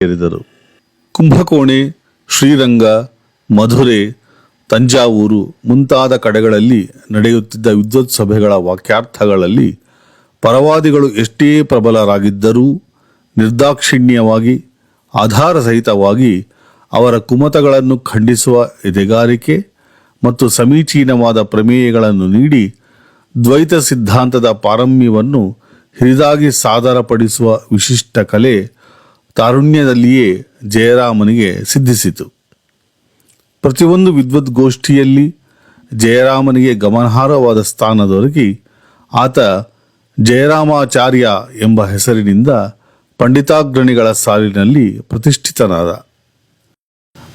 ಸೇರಿದರು ಕುಂಭಕೋಣೆ, ಶ್ರೀರಂಗ, ಮಧುರೆ, ತಂಜಾವೂರು ಮುಂತಾದ ಕಡೆಗಳಲ್ಲಿ ನಡೆಯುತ್ತಿದ್ದ ವಿದ್ವತ್ ಸಭೆಗಳ ವಾಕ್ಯಾರ್ಥಗಳಲ್ಲಿ ಪರವಾದಿಗಳು ಎಷ್ಟೇ ಪ್ರಬಲರಾಗಿದ್ದರೂ ನಿರ್ದಾಕ್ಷಿಣ್ಯವಾಗಿ ಆಧಾರ ಸಹಿತವಾಗಿ ಅವರ ಕುಮತಗಳನ್ನು ಖಂಡಿಸುವ ಎದೆಗಾರಿಕೆ ಮತ್ತು ಸಮೀಚೀನವಾದ ಪ್ರಮೇಯಗಳನ್ನು ನೀಡಿ ದ್ವೈತ ಸಿದ್ಧಾಂತದ ಪಾರಮ್ಯವನ್ನು ಹಿರಿದಾಗಿ ಸಾದರಪಡಿಸುವ ವಿಶಿಷ್ಟ ಕಲೆ ತಾರುಣ್ಯದಲ್ಲಿಯೇ ಜಯರಾಮನಿಗೆ ಸಿದ್ಧಿಸಿತು. ಪ್ರತಿಯೊಂದು ವಿದ್ವದ್ಗೋಷ್ಠಿಯಲ್ಲಿ ಜಯರಾಮನಿಗೆ ಗಮನಾರ್ಹವಾದ ಸ್ಥಾನ ದೊರಕಿ ಆತ ಜಯರಾಮಾಚಾರ್ಯ ಎಂಬ ಹೆಸರಿನಿಂದ ಪಂಡಿತಾಗ್ರಣಿಗಳ ಸಾಲಿನಲ್ಲಿ ಪ್ರತಿಷ್ಠಿತನಾದ.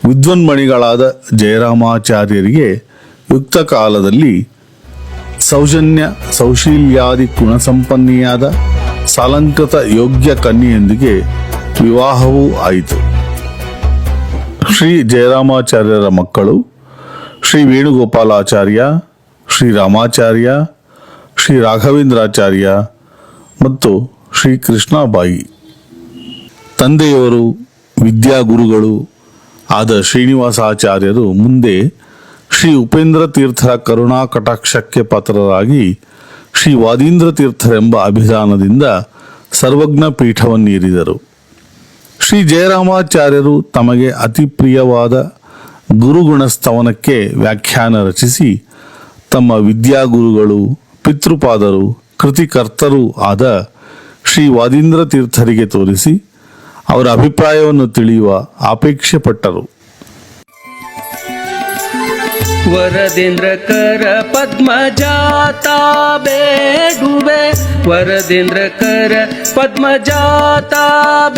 ವಿದ್ವನ್ಮಣಿಗಳಾದ ಜಯರಾಮಾಚಾರ್ಯರಿಗೆ ಯುಕ್ತ ಕಾಲದಲ್ಲಿ ಸೌಜನ್ಯ ಸೌಶೀಲ್ಯಾದಿ ಗುಣಸಂಪನ್ನಿಯಾದ ಸಾಲಂಕೃತ ಯೋಗ್ಯ ಕನ್ಯೆಯೊಂದಿಗೆ ವಿವಾಹವೂ ಆಯಿತು. ಶ್ರೀ ಜಯರಾಮಾಚಾರ್ಯರ ಮಕ್ಕಳು, ಶ್ರೀ ವೇಣುಗೋಪಾಲಾಚಾರ್ಯ, ಶ್ರೀ ರಾಮಾಚಾರ್ಯ, ಶ್ರೀ ರಾಘವೇಂದ್ರಾಚಾರ್ಯ ಮತ್ತು ಶ್ರೀ ಕೃಷ್ಣಾಬಾಯಿ. ತಂದೆಯವರು, ವಿದ್ಯಾಗುರುಗಳು ಆದ ಶ್ರೀನಿವಾಸಾಚಾರ್ಯರು ಮುಂದೆ ಶ್ರೀ ಉಪೇಂದ್ರ ತೀರ್ಥರ ಕರುಣಾ ಕಟಾಕ್ಷಕ್ಕೆ ಪಾತ್ರರಾಗಿ ಶ್ರೀ ವಾದೀಂದ್ರ ತೀರ್ಥರೆಂಬ ಅಭಿಧಾನದಿಂದ ಸರ್ವಜ್ಞ ಪೀಠವನ್ನೇರಿದರು. ಶ್ರೀ ಜಯರಾಮಾಚಾರ್ಯರು ತಮಗೆ ಅತಿ ಪ್ರಿಯವಾದ ಗುರುಗುಣ ಸ್ತವನಕ್ಕೆ ವ್ಯಾಖ್ಯಾನ ರಚಿಸಿ, ತಮ್ಮ ವಿದ್ಯಾಗುರುಗಳು, ಪಿತೃಪಾದರು, ಕೃತಿಕರ್ತರೂ ಆದ ಶ್ರೀ ವಾದೀಂದ್ರ ತೀರ್ಥರಿಗೆ ತೋರಿಸಿ, ಅವರ ಅಭಿಪ್ರಾಯವನ್ನು ತಿಳಿಯುವ ಅಪೇಕ್ಷೆ ಪಟ್ಟರು. ವರದೇಂದ್ರ ಕರ ಬೇಡುವೆ. ವರದೇಂದ್ರ ಕರ ಪದ್ಮಜಾತಾ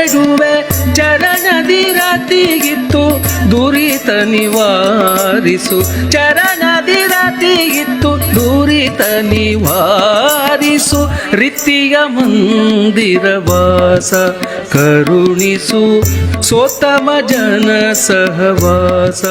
ಬೇಡುವೆ ಚರಣದಿ ರಾತಿಗಿತ್ತು ದುರಿತ ನಿವಾರಿಸು. ಚರಣದಿ ರಾತಿಗಿತ್ತು ದುರಿತ ನಿವಾರಿಸು. ರೀತಿಯ ಮಂದಿರ ವಾಸ ಕರುಣಿಸು. ಸೋತಮ ಜನ ಸಹವಾಸ.